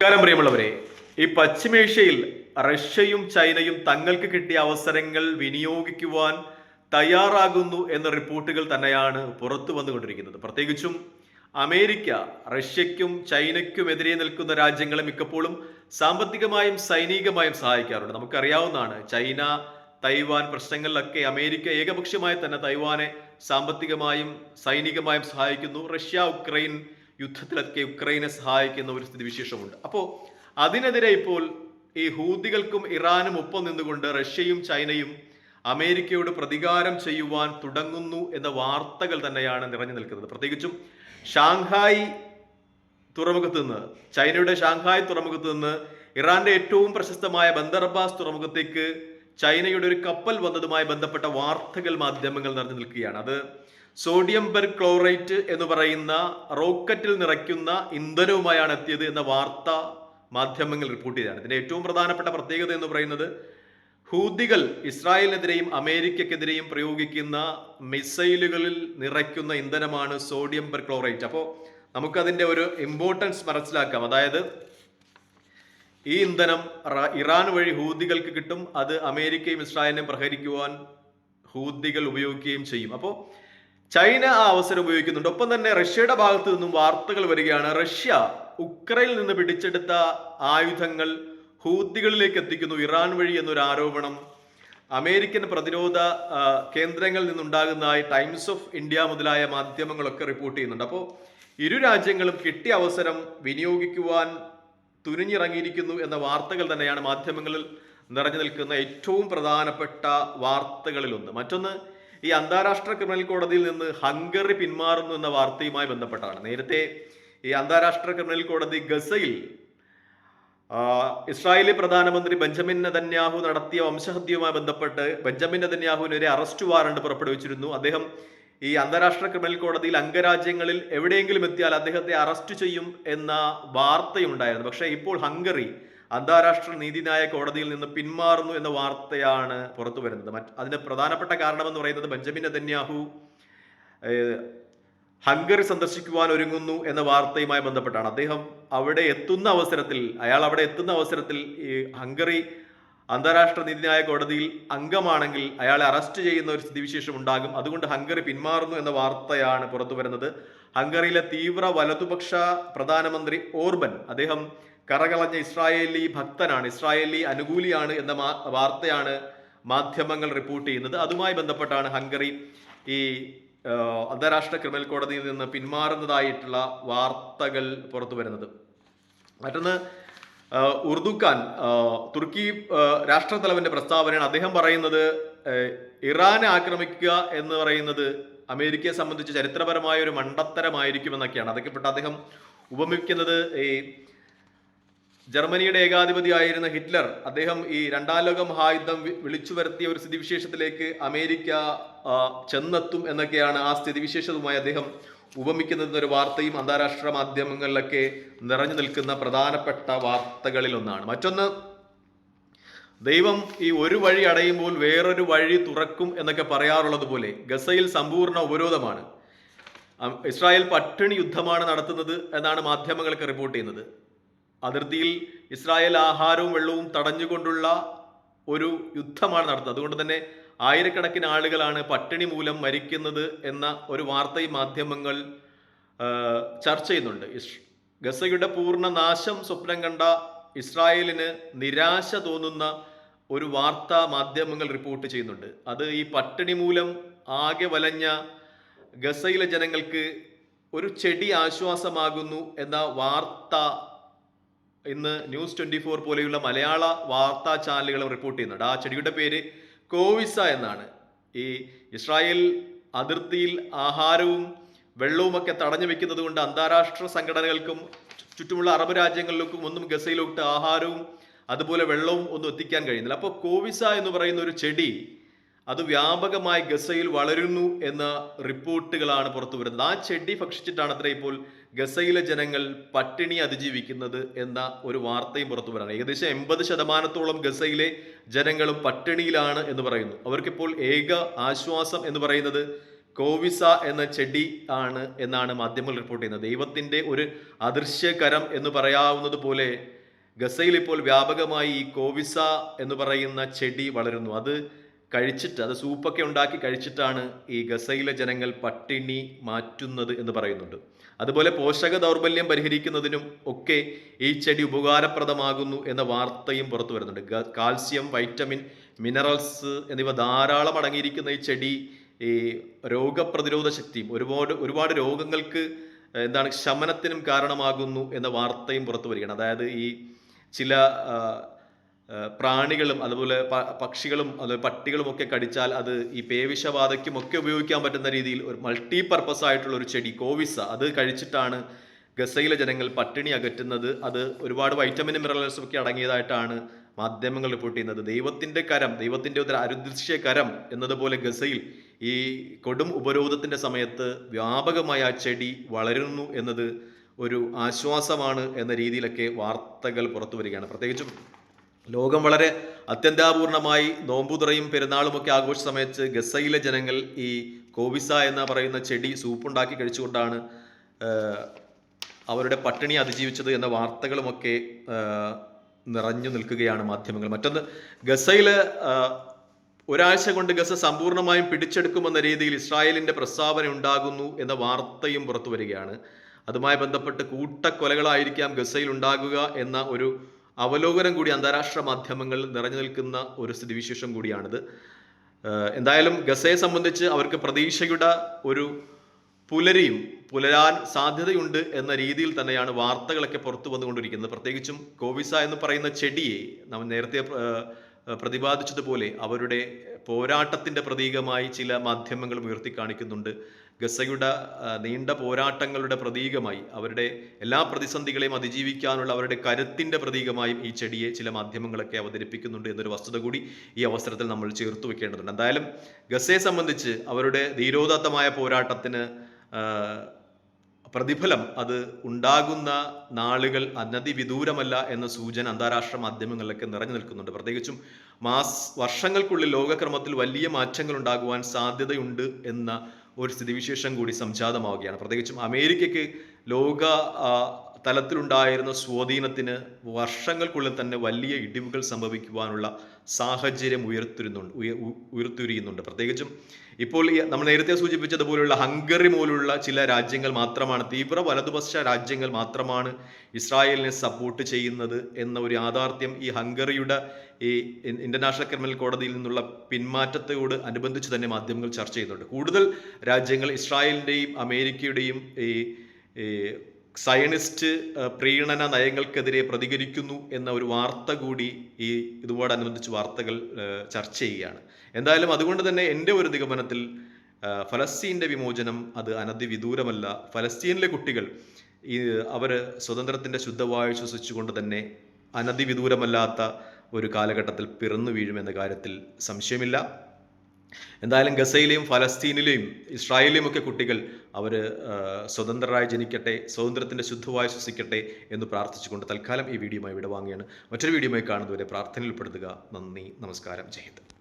നമസ്കാരം പ്രിയമുള്ളവരെ. ഈ പശ്ചിമേഷ്യയിൽ റഷ്യയും ചൈനയും തങ്ങൾക്ക് കിട്ടിയ അവസരങ്ങൾ വിനിയോഗിക്കുവാൻ തയ്യാറാകുന്നു എന്ന റിപ്പോർട്ടുകൾ തന്നെയാണ് പുറത്തു വന്നുകൊണ്ടിരിക്കുന്നത്. പ്രത്യേകിച്ചും അമേരിക്ക റഷ്യയ്ക്കും ചൈനയ്ക്കുമെതിരെ നിൽക്കുന്ന രാജ്യങ്ങളെ മിക്കപ്പോഴും സാമ്പത്തികമായും സൈനികമായും സഹായിക്കാറുണ്ട്. നമുക്കറിയാവുന്നതാണ് ചൈന തൈവാൻ പ്രശ്നങ്ങളിലൊക്കെ അമേരിക്ക ഏകപക്ഷീയമായി തന്നെ തൈവാനെ സാമ്പത്തികമായും സൈനികമായും സഹായിക്കുന്നു. റഷ്യ ഉക്രൈൻ യുദ്ധത്തിലൊക്കെ ഉക്രൈനെ സഹായിക്കുന്ന ഒരു സ്ഥിതിവിശേഷമുണ്ട്. അപ്പോൾ അതിനെതിരെ ഇപ്പോൾ ഈ ഹൂതികൾക്കും ഇറാനും ഒപ്പം നിന്നുകൊണ്ട് റഷ്യയും ചൈനയും അമേരിക്കയോട് പ്രതികാരം ചെയ്യുവാൻ തുടങ്ങുന്നു എന്ന വാർത്തകൾ തന്നെയാണ് നിറഞ്ഞു നിൽക്കുന്നത്. പ്രത്യേകിച്ചും ഷാങ്ഹായ് തുറമുഖത്ത് നിന്ന് ചൈനയുടെ ഷാങ്ഹായ് തുറമുഖത്ത് നിന്ന് ഇറാന്റെ ഏറ്റവും പ്രശസ്തമായ ബന്ദർബാസ് തുറമുഖത്തേക്ക് ചൈനയുടെ ഒരു കപ്പൽ വന്നതുമായി ബന്ധപ്പെട്ട വാർത്തകൾ മാധ്യമങ്ങൾ നിറഞ്ഞു നിൽക്കുകയാണ്. അത് സോഡിയം പെർ ക്ലോറൈറ്റ് എന്ന് പറയുന്ന റോക്കറ്റിൽ നിറയ്ക്കുന്ന ഇന്ധനവുമായാണ് എത്തിയത് എന്ന വാർത്ത മാധ്യമങ്ങൾ റിപ്പോർട്ട് ചെയ്തതാണ്. ഇതിന്റെ ഏറ്റവും പ്രധാനപ്പെട്ട പ്രത്യേകത എന്ന് പറയുന്നത് ഹൂദികൾ ഇസ്രായേലിനെതിരെയും അമേരിക്കക്കെതിരെയും പ്രയോഗിക്കുന്ന മിസൈലുകളിൽ നിറയ്ക്കുന്ന ഇന്ധനമാണ് സോഡിയം പെർ ക്ലോറൈറ്റ് അപ്പോൾ നമുക്കതിന്റെ ഒരു ഇമ്പോർട്ടൻസ് മനസ്സിലാക്കാം. അതായത് ഈ ഇന്ധനം ഇറാൻ വഴി ഹൂദികൾക്ക് കിട്ടും. അത് അമേരിക്കയും ഇസ്രായേലിനെയും പ്രഹരിക്കുവാൻ ഹൂദികൾ ഉപയോഗിക്കുകയും ചെയ്യും. അപ്പോൾ ചൈന ആ അവസരം ഉപയോഗിക്കുന്നുണ്ട്. ഒപ്പം തന്നെ റഷ്യയുടെ ഭാഗത്തു നിന്നും വാർത്തകൾ വരികയാണ്. റഷ്യ ഉക്രൈനിൽ നിന്ന് പിടിച്ചെടുത്ത ആയുധങ്ങൾ ഹൂദികളിലേക്ക് എത്തിക്കുന്നു. ഇറാൻ വഴി എന്നൊരു ആരോപണം. അമേരിക്കൻ പ്രതിരോധ കേന്ദ്രങ്ങളിൽ നിന്നുണ്ടാകുന്നതായി ടൈംസ് ഓഫ് ഇന്ത്യ മുതലായ മാധ്യമങ്ങളൊക്കെ റിപ്പോർട്ട് ചെയ്യുന്നുണ്ട്. അപ്പോൾ ഇരു രാജ്യങ്ങളും കിട്ടിയ അവസരം വിനിയോഗിക്കുവാൻ തുനിഞ്ഞിറങ്ങിയിരിക്കുന്നു എന്ന വാർത്തകൾ തന്നെയാണ് മാധ്യമങ്ങളിൽ നിറഞ്ഞു നിൽക്കുന്ന ഏറ്റവും പ്രധാനപ്പെട്ട വാർത്തകളിലൊന്ന്. മറ്റൊന്ന് ഈ അന്താരാഷ്ട്ര ക്രിമിനൽ കോടതിയിൽ നിന്ന് ഹംഗറി പിന്മാറുന്നു എന്ന വാർത്തയുമായി ബന്ധപ്പെട്ടാണ്. നേരത്തെ ഈ അന്താരാഷ്ട്ര ക്രിമിനൽ കോടതി ഗസയിൽ ഇസ്രായേലി പ്രധാനമന്ത്രി ബെഞ്ചമിൻ നെതന്യാഹു നടത്തിയ വംശഹത്യയുമായി ബന്ധപ്പെട്ട് ബെഞ്ചമിൻ നെതന്യാഹുവിനെതിരെ അറസ്റ്റ് വാറണ്ട് പുറപ്പെടുവിച്ചിരുന്നു. അദ്ദേഹം ഈ അന്താരാഷ്ട്ര ക്രിമിനൽ കോടതിയിൽ അംഗരാജ്യങ്ങളിൽ എവിടെയെങ്കിലും എത്തിയാൽ അദ്ദേഹത്തെ അറസ്റ്റ് ചെയ്യും എന്ന വാർത്തയുണ്ടായിരുന്നു. പക്ഷേ ഇപ്പോൾ ഹംഗറി അന്താരാഷ്ട്ര നീതിന്യായ കോടതിയിൽ നിന്ന് പിന്മാറുന്നു എന്ന വാർത്തയാണ് പുറത്തു വരുന്നത്. മറ്റ് അതിന് പ്രധാനപ്പെട്ട കാരണമെന്ന് പറയുന്നത് ബെഞ്ചമിൻ നെതന്യാഹു ഹംഗറി സന്ദർശിക്കുവാൻ ഒരുങ്ങുന്നു എന്ന വാർത്തയുമായി ബന്ധപ്പെട്ടാണ്. അദ്ദേഹം അവിടെ എത്തുന്ന അവസരത്തിൽ അയാൾ അവിടെ എത്തുന്ന അവസരത്തിൽ ഈ ഹംഗറി അന്താരാഷ്ട്ര നീതിന്യായ കോടതിയിൽ അംഗമാണെങ്കിൽ അയാളെ അറസ്റ്റ് ചെയ്യുന്ന ഒരു സ്ഥിതിവിശേഷം ഉണ്ടാകും. അതുകൊണ്ട് ഹംഗറി പിന്മാറുന്നു എന്ന വാർത്തയാണ് പുറത്തു വരുന്നത്. ഹംഗറിയിലെ തീവ്ര വലതുപക്ഷ പ്രധാനമന്ത്രി ഓർബൻ അദ്ദേഹം കറകളഞ്ഞ ഇസ്രായേലി ഭക്തനാണ് ഇസ്രായേലി അനുകൂലിയാണ് എന്ന വാർത്തയാണ് മാധ്യമങ്ങൾ റിപ്പോർട്ട് ചെയ്യുന്നത്. അതുമായി ബന്ധപ്പെട്ടാണ് ഹംഗറി ഈ അന്താരാഷ്ട്ര ക്രിമിനൽ കോടതിയിൽ നിന്ന് പിന്മാറുന്നതായിട്ടുള്ള വാർത്തകൾ പുറത്തു വരുന്നത്. മറ്റൊന്ന് ഉർദുഖാൻ തുർക്കി രാഷ്ട്രത്തലവന്റെ പ്രസ്താവനയാണ്. അദ്ദേഹം പറയുന്നത് ഇറാനെ ആക്രമിക്കുക എന്ന് പറയുന്നത് അമേരിക്കയെ സംബന്ധിച്ച് ചരിത്രപരമായ ഒരു മണ്ടത്തരമായിരിക്കുമെന്നൊക്കെയാണ്. അതൊക്കെ പെട്ട് അദ്ദേഹം ഉപമിക്കുന്നത് ഈ ജർമ്മനിയുടെ ഏകാധിപതിയായിരുന്ന ഹിറ്റ്ലർ അദ്ദേഹം ഈ രണ്ടാം ലോക മഹായുദ്ധം വിളിച്ചു വരുത്തിയ ഒരു സ്ഥിതിവിശേഷത്തിലേക്ക് അമേരിക്ക ചെന്നെത്തും എന്നൊക്കെയാണ് ആ സ്ഥിതിവിശേഷവുമായി അദ്ദേഹം ഉപമിക്കുന്നത് ഒരു വാർത്തയും അന്താരാഷ്ട്ര മാധ്യമങ്ങളിലൊക്കെ നിറഞ്ഞു നിൽക്കുന്ന പ്രധാനപ്പെട്ട വാർത്തകളിൽ ഒന്നാണ് മറ്റൊന്ന് ദൈവം ഈ ഒരു വഴി അടയുമ്പോൾ വേറൊരു വഴി തുറക്കും എന്നൊക്കെ പറയാറുള്ളത് പോലെ ഗസയിൽ സമ്പൂർണ ഉപരോധമാണ്. ഇസ്രായേൽ പട്ടിണി യുദ്ധമാണ് നടത്തുന്നത് എന്നാണ് മാധ്യമങ്ങളൊക്കെ റിപ്പോർട്ട് ചെയ്യുന്നത്. അതിർത്തിയിൽ ഇസ്രായേൽ ആഹാരവും വെള്ളവും തടഞ്ഞുകൊണ്ടുള്ള ഒരു യുദ്ധമാണ് നടത്തുന്നത് അതുകൊണ്ട് തന്നെ ആയിരക്കണക്കിന് ആളുകളാണ് പട്ടിണി മൂലം മരിക്കുന്നത് എന്ന ഒരു വാർത്തയും മാധ്യമങ്ങൾ ചർച്ച ചെയ്യുന്നുണ്ട്. ഗസയുടെ പൂർണ നാശം സ്വപ്നം കണ്ട ഇസ്രായേലിന് നിരാശ തോന്നുന്ന ഒരു വാർത്ത മാധ്യമങ്ങൾ റിപ്പോർട്ട് ചെയ്യുന്നുണ്ട്. അത് ഈ പട്ടിണി മൂലം ആകെ വലഞ്ഞ ഗസയിലെ ജനങ്ങൾക്ക് ഒരു ചെടി ആശ്വാസമാകുന്നു എന്ന വാർത്ത ഇന്ന് ന്യൂസ് ട്വന്റി ഫോർ പോലെയുള്ള മലയാള വാർത്താ ചാനലുകൾ റിപ്പോർട്ട് ചെയ്യുന്നുണ്ട്. ആ ചെടിയുടെ പേര് കോവിസ എന്നാണ്. ഈ ഇസ്രായേൽ അതിർത്തിയിൽ ആഹാരവും വെള്ളവുമൊക്കെ തടഞ്ഞു വെക്കുന്നത് കൊണ്ട് അന്താരാഷ്ട്ര സംഘടനകൾക്കും ചുറ്റുമുള്ള അറബ് രാജ്യങ്ങളിലേക്കും ഒന്നും ഗസയിലോട്ട് ആഹാരവും അതുപോലെ വെള്ളവും ഒന്നും എത്തിക്കാൻ കഴിയുന്നില്ല. അപ്പോൾ കോവിസ എന്ന് പറയുന്ന ഒരു ചെടി അത് വ്യാപകമായി ഗസയിൽ വളരുന്നു എന്ന റിപ്പോർട്ടുകളാണ് പുറത്തു വരുന്നത്. ആ ചെടി ഭക്ഷിച്ചിട്ടാണ് അത്ര ഇപ്പോൾ ഗസയിലെ ജനങ്ങൾ പട്ടിണി അതിജീവിക്കുന്നത് എന്ന ഒരു വാർത്തയും പുറത്തു വരാണ്. ഏകദേശം എൺപത് ശതമാനത്തോളം ഗസയിലെ ജനങ്ങളും പട്ടിണിയിലാണ് എന്ന് പറയുന്നു. അവർക്കിപ്പോൾ ഏക ആശ്വാസം എന്ന് പറയുന്നത് കോവിസ എന്ന ചെടി ആണ് എന്നാണ് മാധ്യമങ്ങൾ റിപ്പോർട്ട് ചെയ്യുന്നത്. ദൈവത്തിന്റെ ഒരു അദൃശ്യകരം എന്ന് പറയാവുന്നത് പോലെ ഗസയിൽ ഇപ്പോൾ വ്യാപകമായി ഈ കോവിസ എന്ന് പറയുന്ന ചെടി വളരുന്നു. അത് കഴിച്ചിട്ട് അത് സൂപ്പൊക്കെ ഉണ്ടാക്കി കഴിച്ചിട്ടാണ് ഈ ഗസയിലെ ജനങ്ങൾ പട്ടിണി മാറ്റുന്നത് എന്ന് പറയുന്നുണ്ട്. അതുപോലെ പോഷക ദൗർബല്യം പരിഹരിക്കുന്നതിനും ഒക്കെ ഈ ചെടി ഉപകാരപ്രദമാകുന്നു എന്ന വാർത്തയും പുറത്തു വരുന്നുണ്ട്. കാൽസ്യം വൈറ്റമിൻ മിനറൽസ് എന്നിവ ധാരാളം അടങ്ങിയിരിക്കുന്ന ഈ ചെടി ഈ രോഗപ്രതിരോധ ശക്തിയും ഒരുപാട് ഒരുപാട് രോഗങ്ങൾക്ക് എന്താണ് ശമനത്തിനും കാരണമാകുന്നു എന്ന വാർത്തയും പുറത്തു വരികയാണ്. അതായത് ഈ ചില പ്രാണികളും അതുപോലെ പക്ഷികളും അതുപോലെ പട്ടികളും ഒക്കെ കടിച്ചാൽ അത് ഈ പേവിഷബാധയ്ക്കും ഒക്കെ ഉപയോഗിക്കാൻ പറ്റുന്ന രീതിയിൽ ഒരു മൾട്ടി പർപ്പസ് ആയിട്ടുള്ള ഒരു ചെടി കോവിസ അത് കഴിച്ചിട്ടാണ് ഗസയിലെ ജനങ്ങൾ പട്ടിണി അകറ്റുന്നത്. അത് ഒരുപാട് വൈറ്റമിൻ മിനറൽസും ഒക്കെ അടങ്ങിയതായിട്ടാണ് മാധ്യമങ്ങൾ റിപ്പോർട്ട് ചെയ്യുന്നത്. ദൈവത്തിന്റെ കരം ദൈവത്തിന്റെ ഒരു അരുദൃശ്യ കരം എന്നതുപോലെ ഗസയിൽ ഈ കൊടും ഉപരോധത്തിന്റെ സമയത്ത് വ്യാപകമായ ആ ചെടി വളരുന്നു എന്നത് ഒരു ആശ്വാസമാണ് എന്ന രീതിയിലൊക്കെ വാർത്തകൾ പുറത്തു വരികയാണ്. പ്രത്യേകിച്ചും ലോകം വളരെ അത്യന്താപൂർണമായി നോമ്പുതുറയും പെരുന്നാളും ഒക്കെ ആഘോഷ സമയത്ത് ഗസയിലെ ജനങ്ങൾ ഈ കോവിസ എന്ന് പറയുന്ന ചെടി സൂപ്പുണ്ടാക്കി കഴിച്ചുകൊണ്ടാണ് അവരുടെ പട്ടിണി അതിജീവിച്ചത് എന്ന വാർത്തകളുമൊക്കെ നിറഞ്ഞു നിൽക്കുകയാണ് മാധ്യമങ്ങൾ. മറ്റൊന്ന് ഗസയിൽ ഒരാഴ്ച കൊണ്ട് ഗസ സമ്പൂർണമായും പിടിച്ചെടുക്കുമെന്ന രീതിയിൽ ഇസ്രായേലിന്റെ പ്രസ്താവന ഉണ്ടാകുന്നു എന്ന വാർത്തയും പുറത്തു വരികയാണ്. അതുമായി ബന്ധപ്പെട്ട് കൂട്ടക്കൊലകളായിരിക്കാം ഗസയിൽ ഉണ്ടാകുക എന്ന ഒരു അവലോകനം കൂടി അന്താരാഷ്ട്ര മാധ്യമങ്ങളിൽ നിറഞ്ഞു നിൽക്കുന്ന ഒരു സ്ഥിതിവിശേഷം കൂടിയാണിത്. എന്തായാലും ഗസയെ സംബന്ധിച്ച് അവർക്ക് പ്രതീക്ഷയുടെ ഒരു പുലരിയും പുലരാൻ സാധ്യതയുണ്ട് എന്ന രീതിയിൽ തന്നെയാണ് വാർത്തകളൊക്കെ പുറത്തു വന്നുകൊണ്ടിരിക്കുന്നത്. പ്രത്യേകിച്ചും കോവിസ എന്ന് പറയുന്ന ചെടിയെ നമ്മൾ നേരത്തെ പ്രതിപാദിച്ചതുപോലെ അവരുടെ പോരാട്ടത്തിന്റെ പ്രതീകമായി ചില മാധ്യമങ്ങൾ ഉയർത്തി കാണിക്കുന്നുണ്ട്. ഗസയുടെ നീണ്ട പോരാട്ടങ്ങളുടെ പ്രതീകമായി അവരുടെ എല്ലാ പ്രതിസന്ധികളെയും അതിജീവിക്കാനുള്ള അവരുടെ കരുത്തിന്റെ പ്രതീകമായും ഈ ചെടിയെ ചില മാധ്യമങ്ങളൊക്കെ അവതരിപ്പിക്കുന്നുണ്ട് എന്നൊരു വസ്തുത കൂടി ഈ അവസരത്തിൽ നമ്മൾ ചേർത്ത് വെക്കേണ്ടതുണ്ട്. എന്തായാലും ഗസയെ സംബന്ധിച്ച് അവരുടെ ധീരോദാത്തമായ പോരാട്ടത്തിന് പ്രതിഫലം അത് ഉണ്ടാകുന്ന നാളുകൾ അനധി വിദൂരമല്ല എന്ന സൂചന അന്താരാഷ്ട്ര മാധ്യമങ്ങളിലൊക്കെ നിറഞ്ഞു നിൽക്കുന്നുണ്ട്. പ്രത്യേകിച്ചും മാസ് വർഷങ്ങൾക്കുള്ളിൽ ലോകക്രമത്തിൽ വലിയ മാറ്റങ്ങൾ ഉണ്ടാകുവാൻ സാധ്യതയുണ്ട് എന്ന ഒരു സ്ഥിതിവിശേഷം കൂടി സംജാതമാവുകയാണ്. പ്രത്യേകിച്ചും അമേരിക്കയ്ക്ക് ലോക തലത്തിലുണ്ടായിരുന്ന സ്വാധീനത്തിന് വർഷങ്ങൾക്കുള്ളിൽ തന്നെ വലിയ ഇടിവുകൾ സംഭവിക്കുവാനുള്ള സാഹചര്യം ഉയർത്തിരുന്നുണ്ട് ഉയ- ഉയർത്തിരിയുന്നുണ്ട്. പ്രത്യേകിച്ചും ഇപ്പോൾ നമ്മൾ നേരത്തെ സൂചിപ്പിച്ചതുപോലുള്ള ഹംഗറി പോലുള്ള ചില രാജ്യങ്ങൾ മാത്രമാണ് തീവ്ര വലതുപക്ഷ രാജ്യങ്ങൾ മാത്രമാണ് ഇസ്രായേലിനെ സപ്പോർട്ട് ചെയ്യുന്നത് എന്ന ഒരു യാഥാർത്ഥ്യം ഈ ഹംഗറിയുടെ ഈ ഇന്റർനാഷണൽ ക്രിമിനൽ കോടതിയിൽ നിന്നുള്ള പിന്മാറ്റത്തോട് അനുബന്ധിച്ച് തന്നെ മാധ്യമങ്ങൾ ചർച്ച ചെയ്യുന്നുണ്ട്. കൂടുതൽ രാജ്യങ്ങൾ ഇസ്രായേലിന്റെയും അമേരിക്കയുടെയും ഈ ഏഹ്, പ്രീണന നയങ്ങൾക്കെതിരെ പ്രതികരിക്കുന്നു എന്ന ഒരു വാർത്ത കൂടി ഈ ഇതുപോടനുബന്ധിച്ച് വാർത്തകൾ ചർച്ച ചെയ്യുകയാണ്. എന്തായാലും അതുകൊണ്ട് തന്നെ എന്റെ ഒരു നിഗമനത്തിൽ ഫലസ്തീന്റെ വിമോചനം അത് അനധിവിദൂരമല്ല ഫലസ്തീനിലെ കുട്ടികൾ ഈ അവർ സ്വതന്ത്രത്തിന്റെ ശുദ്ധവായു ശ്വസിച്ചുകൊണ്ട് തന്നെ അനധിവിദൂരമല്ലാത്ത ഒരു കാലഘട്ടത്തിൽ പിറന്നു വീഴുമെന്ന കാര്യത്തിൽ സംശയമില്ല. എന്തായാലും ഗസയിലെയും ഫലസ്തീനിലെയും ഇസ്രായേലിലെയും ഒക്കെ കുട്ടികൾ അവർ സ്വതന്ത്രരായി ജനിക്കട്ടെ സ്വാതന്ത്ര്യത്തിന്റെ ശുദ്ധമായി ശ്വസിക്കട്ടെ എന്ന് പ്രാർത്ഥിച്ചുകൊണ്ട് തൽക്കാലം ഈ വീഡിയോയുമായി വിടവാങ്ങുകയാണ്. മറ്റൊരു വീഡിയോയുമായി കാണുന്നതുവരെ പ്രാർത്ഥനയിൽപ്പെടുത്തുക. നന്ദി നമസ്കാരം. ജയ് ഹിന്ദ്.